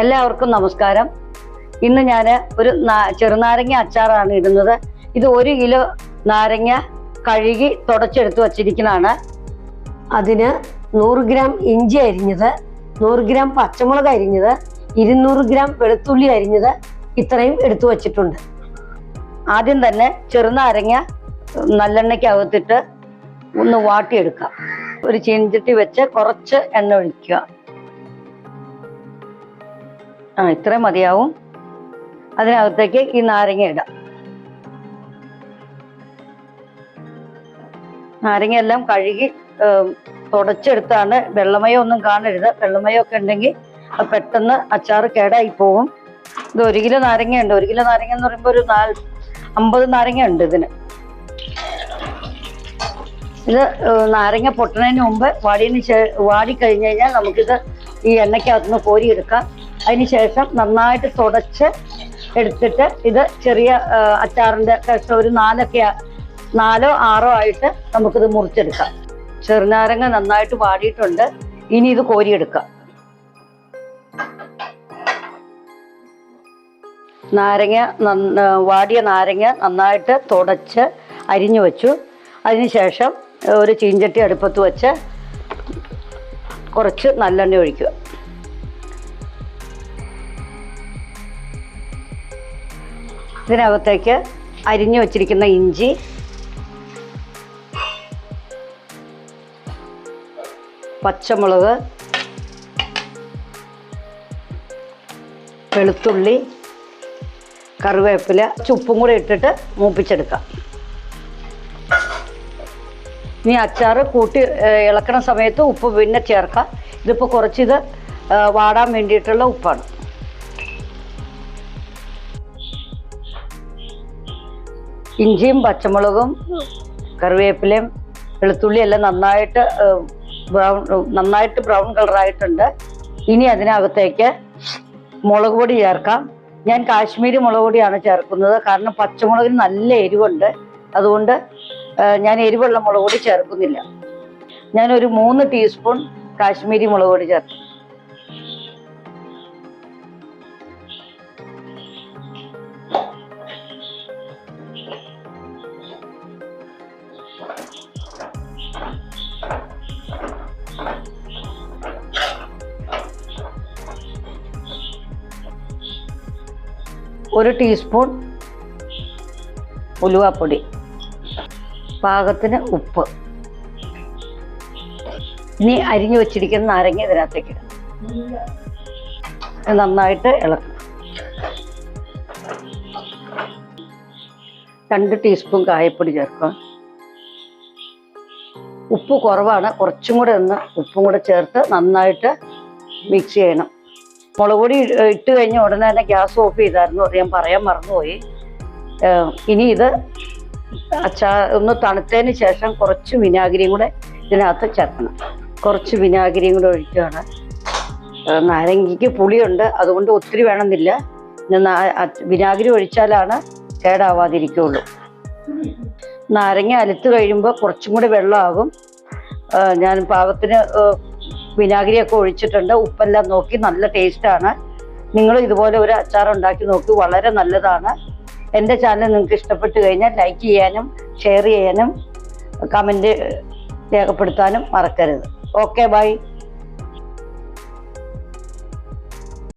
എല്ലാവർക്കും നമസ്കാരം. ഇന്ന് ഞാൻ ഒരു ചെറുനാരങ്ങ അച്ചാറാണ് ഇടുന്നത്. ഇത് ഒരു കിലോ നാരങ്ങ കഴുകി തുടച്ചെടുത്ത് വച്ചിരിക്കുന്നതാണ്. അതിന് നൂറ് ഗ്രാം ഇഞ്ചി അരിഞ്ഞത് നൂറ് ഗ്രാം പച്ചമുളക് അരിഞ്ഞത് ഇരുന്നൂറ് ഗ്രാം വെളുത്തുള്ളി അരിഞ്ഞത് ഇത്രയും എടുത്തു വച്ചിട്ടുണ്ട്. ആദ്യം തന്നെ ചെറുനാരങ്ങ നല്ലെണ്ണയ്ക്കകത്തിട്ട് ഒന്ന് വാട്ടിയെടുക്കാം. ഒരു ചീനച്ചട്ടി വെച്ച് കുറച്ച് എണ്ണ ഒഴിക്കുക. ആ ഇത്രയും മതിയാവും. അതിനകത്തേക്ക് ഈ നാരങ്ങ ഇടാം. നാരങ്ങ എല്ലാം കഴുകി തുടച്ചെടുത്താണ്. വെള്ളമയോ ഒന്നും കാണരുത്. വെള്ളമയോ ഒക്കെ ഉണ്ടെങ്കിൽ പെട്ടെന്ന് അച്ചാർ കേടായി പോകും. ഇത് ഒരു കിലോ നാരങ്ങ ഉണ്ട് ഒരു കിലോ നാരങ്ങ എന്ന് പറയുമ്പോൾ ഒരു നാല് അമ്പത് നാരങ്ങ ഉണ്ട് ഇതിന്. ഇത് നാരങ്ങ പൊട്ടുന്നതിന് മുമ്പ് വാടിയതിന് ശേ വാടി കഴിഞ്ഞ് കഴിഞ്ഞാൽ നമുക്കിത് ഈ എണ്ണയ്ക്കകത്തുനിന്ന് കോരിയെടുക്കാം. അതിന് ശേഷം നന്നായിട്ട് തുടച്ച് എടുത്തിട്ട് ഇത് ചെറിയ അച്ചാറിന്റെ കഷ്ണം ഒരു നാലൊക്കെ നാലോ ആറോ ആയിട്ട് നമുക്കിത് മുറിച്ചെടുക്കാം. ചെറുനാരങ്ങ നന്നായിട്ട് വാടിയിട്ടുണ്ട്. ഇനി ഇത് കോരിയെടുക്കാം. നാരങ്ങ വാടിയ നാരങ്ങ നന്നായിട്ട് തുടച്ച് അരിഞ്ഞു വെച്ചു. അതിനുശേഷം ഒരു ചീഞ്ചട്ടി അടുപ്പത്ത് വെച്ച് കുറച്ച് നല്ലെണ്ണ ഒഴിക്കുക. ഇതിനകത്തേക്ക് അരിഞ്ഞു വച്ചിരിക്കുന്ന ഇഞ്ചി. പച്ചമുളക്. വെളുത്തുള്ളി. കറിവേപ്പില. ചുപ്പും കൂടി ഇട്ടിട്ട് മൂപ്പിച്ചെടുക്കാം. ഇനി അച്ചാർ കൂട്ടി ഇളക്കണ സമയത്ത് ഉപ്പ് പിന്നെ ചേർക്കാം. ഇതിപ്പോൾ കുറച്ചിത് വാടാൻ വേണ്ടിയിട്ടുള്ള ഉപ്പാണ്. ഇഞ്ചിയും പച്ചമുളകും കറിവേപ്പിലയും വെളുത്തുള്ളി എല്ലാം നന്നായിട്ട് ബ്രൗൺ നന്നായിട്ട് ബ്രൗൺ കളറായിട്ടുണ്ട്. ഇനി അതിനകത്തേക്ക് മുളക് പൊടി ചേർക്കാം. ഞാൻ കാശ്മീരി മുളക് പൊടിയാണ് ചേർക്കുന്നത്. കാരണം പച്ചമുളകിന് നല്ല എരിവുണ്ട്. അതുകൊണ്ട് ഞാൻ എരിവുള്ള മുളക് പൊടി ചേർക്കുന്നില്ല. ഞാനൊരു മൂന്ന് ടീസ്പൂൺ കാശ്മീരി മുളക് പൊടി ചേർക്കും. ഒരു ടീസ്പൂൺ ഉലുവാപ്പൊടി. പാകത്തിന് ഉപ്പ്. ഇനി അരിഞ്ഞു വെച്ചിരിക്കുന്ന നാരങ്ങ ഇതിനകത്തേക്ക് നന്നായിട്ട് ഇളക്കും രണ്ട് ടീസ്പൂൺ കായപ്പൊടി ചേർക്കുക. ഉപ്പ് കുറവാണ്. കുറച്ചും കൂടെ ഒന്ന് ഉപ്പും കൂടെ ചേർത്ത് നന്നായിട്ട് മിക്സ് ചെയ്യണം. മുളക് പൊടി ഇട്ട് കഴിഞ്ഞ ഉടനെ തന്നെ ഗ്യാസ് ഓഫ് ചെയ്തായിരുന്നു അത് ഞാൻ പറയാൻ മറന്നുപോയി. ഇനി ഇത് അച്ചാ ഒന്ന് തണുത്തതിന് ശേഷം കുറച്ച് വിനാഗിരിയും കൂടെ ഇതിനകത്ത് ചേർക്കണം. കുറച്ച് വിനാഗിരിയും കൂടെ ഒഴിക്കുകയാണ്. നാരങ്ങയ്ക്ക് പുളിയുണ്ട്. അതുകൊണ്ട് ഒത്തിരി വേണമെന്നില്ല. വിനാഗിരി ഒഴിച്ചാലാണ് കേടാവാതിരിക്കുള്ളൂ നാരങ്ങ അലുത്ത് കഴിയുമ്പോൾ കുറച്ചും കൂടി വെള്ളമാകും. ഞാൻ പാകത്തിന് വിനാഗിരിയൊക്കെ ഒഴിച്ചിട്ടുണ്ട്. ഉപ്പെല്ലാം നോക്കി നല്ല ടേസ്റ്റാണ്. നിങ്ങൾ ഇതുപോലെ ഒരു അച്ചാർ ഉണ്ടാക്കി നോക്കി വളരെ നല്ലതാണ്. എന്റെ ചാനൽ നിങ്ങൾക്ക് ഇഷ്ടപ്പെട്ട് കഴിഞ്ഞാൽ ലൈക്ക് ചെയ്യാനും ഷെയർ ചെയ്യാനും കമന്റ് രേഖപ്പെടുത്താനും മറക്കരുത്. Okay bye.